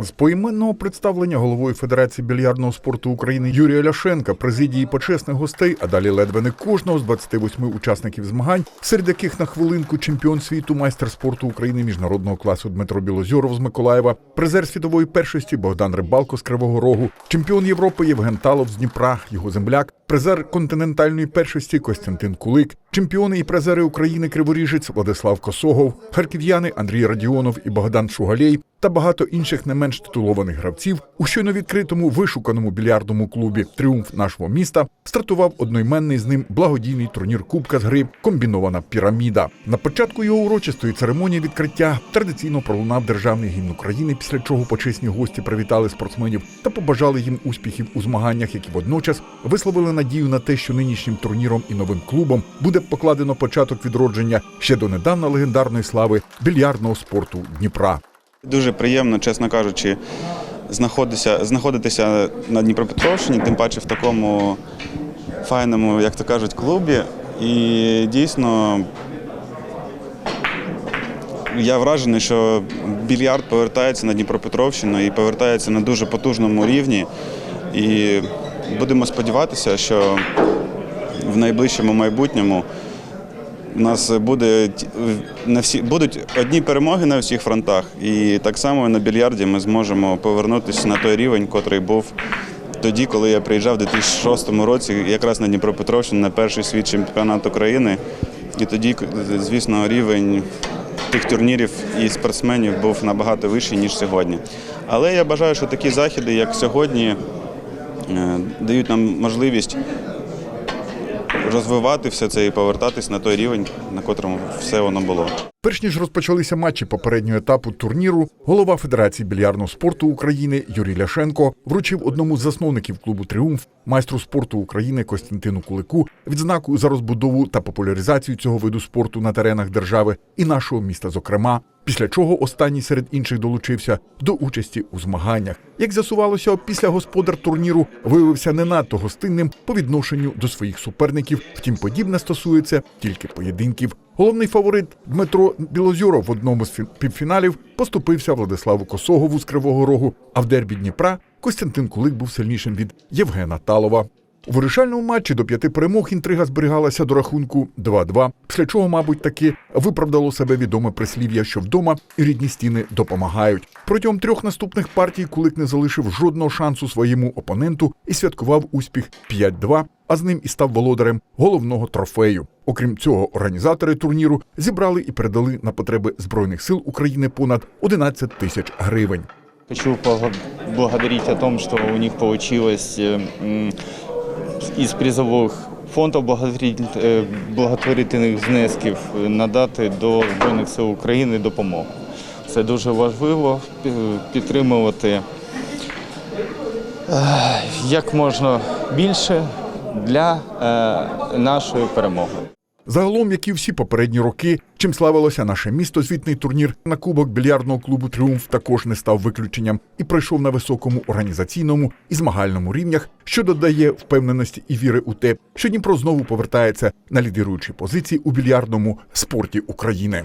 З поіменного представлення головою Федерації більярдного спорту України Юрія Ляшенка, президії почесних гостей, а далі ледве не кожного з 28 учасників змагань, серед яких на хвилинку чемпіон світу, майстер спорту України міжнародного класу Дмитро Білозьоров з Миколаєва, призер світової першості Богдан Рибалко з Кривого Рогу, чемпіон Європи Євген Талов з Дніпра, його земляк, призер континентальної першості Костянтин Кулик, чемпіони і призери України Криворіжець Владислав Косогов, харків'яни Андрій Радіонов і Богдан Шугалєй та багато інших не менш титулованих гравців у щойно відкритому вишуканому більярдному клубі Тріумф нашого міста стартував одноіменний з ним благодійний турнір Кубка з гри Комбінована піраміда. На початку його урочистої церемонії відкриття традиційно пролунав державний гімн України, після чого почесні гості привітали спортсменів та побажали їм успіхів у змаганнях, які водночас висловили надію на те, що нинішнім турніром і новим клубом буде покладено початок відродження ще донедавна легендарної слави більярдного спорту Дніпра. Дуже приємно, чесно кажучи, знаходитися, знаходитися на Дніпропетровщині, тим паче в такому файному, як то кажуть, клубі. І дійсно я вражений, що більярд повертається на Дніпропетровщину і повертається на дуже потужному рівні. І будемо сподіватися, що в найближчому майбутньому у нас буде на всі будуть одні перемоги на всіх фронтах, і так само на більярді ми зможемо повернутися на той рівень, котрий був тоді, коли я приїжджав у 2006 році, якраз на Дніпропетровщину на перший світ чемпіонат України. І тоді, звісно, рівень тих турнірів і спортсменів був набагато вищий, ніж сьогодні. Але я бажаю, що такі заходи, як сьогодні, е, дають нам можливість розвивати все це і повертатись на той рівень, на котрому все воно було. Перш ніж розпочалися матчі попереднього етапу турніру, голова Федерації більярдного спорту України Юрій Ляшенко вручив одному з засновників клубу Тріумф, майстру спорту України Костянтину Кулику, відзнаку за розбудову та популяризацію цього виду спорту на теренах держави і нашого міста, зокрема. Після чого останній серед інших долучився до участі у змаганнях. Як з'ясувалося, після господар турніру виявився не надто гостинним по відношенню до своїх суперників. Втім, подібне стосується тільки поєдинків. Головний фаворит Дмитро Білозьоров в одному з фі- півфіналів поступився Владиславу Косогову з Кривого Рогу, а в дербі Дніпра Костянтин Кулик був сильнішим від Євгена Талова. Вирішальному матчі до п'яти перемог інтрига зберігалася до рахунку 2-2, після чого, мабуть, таки виправдало себе відоме прислів'я, що вдома і рідні стіни допомагають. Протягом трьох наступних партій Кулик не залишив жодного шансу своєму опоненту і святкував успіх 5-2, а з ним і став володарем головного трофею. Окрім цього, організатори турніру зібрали і передали на потреби Збройних сил України понад 11 тисяч гривень. Хочу поблагодарить о том, что у них получилось э, м, із призових фондів е, благотворительних внесків надати до Збройних сил України допомогу. Це дуже важливо підтримувати е, як можна більше для е, нашої перемоги. Загалом, як і всі попередні роки, чим славилося наше місто, звітний турнір на кубок більярдного клубу Тріумф також не став виключенням і пройшов на високому організаційному і змагальному рівнях, що додає впевненості і віри у те, що Дніпро знову повертається на лідируючі позиції у більярдному спорті України.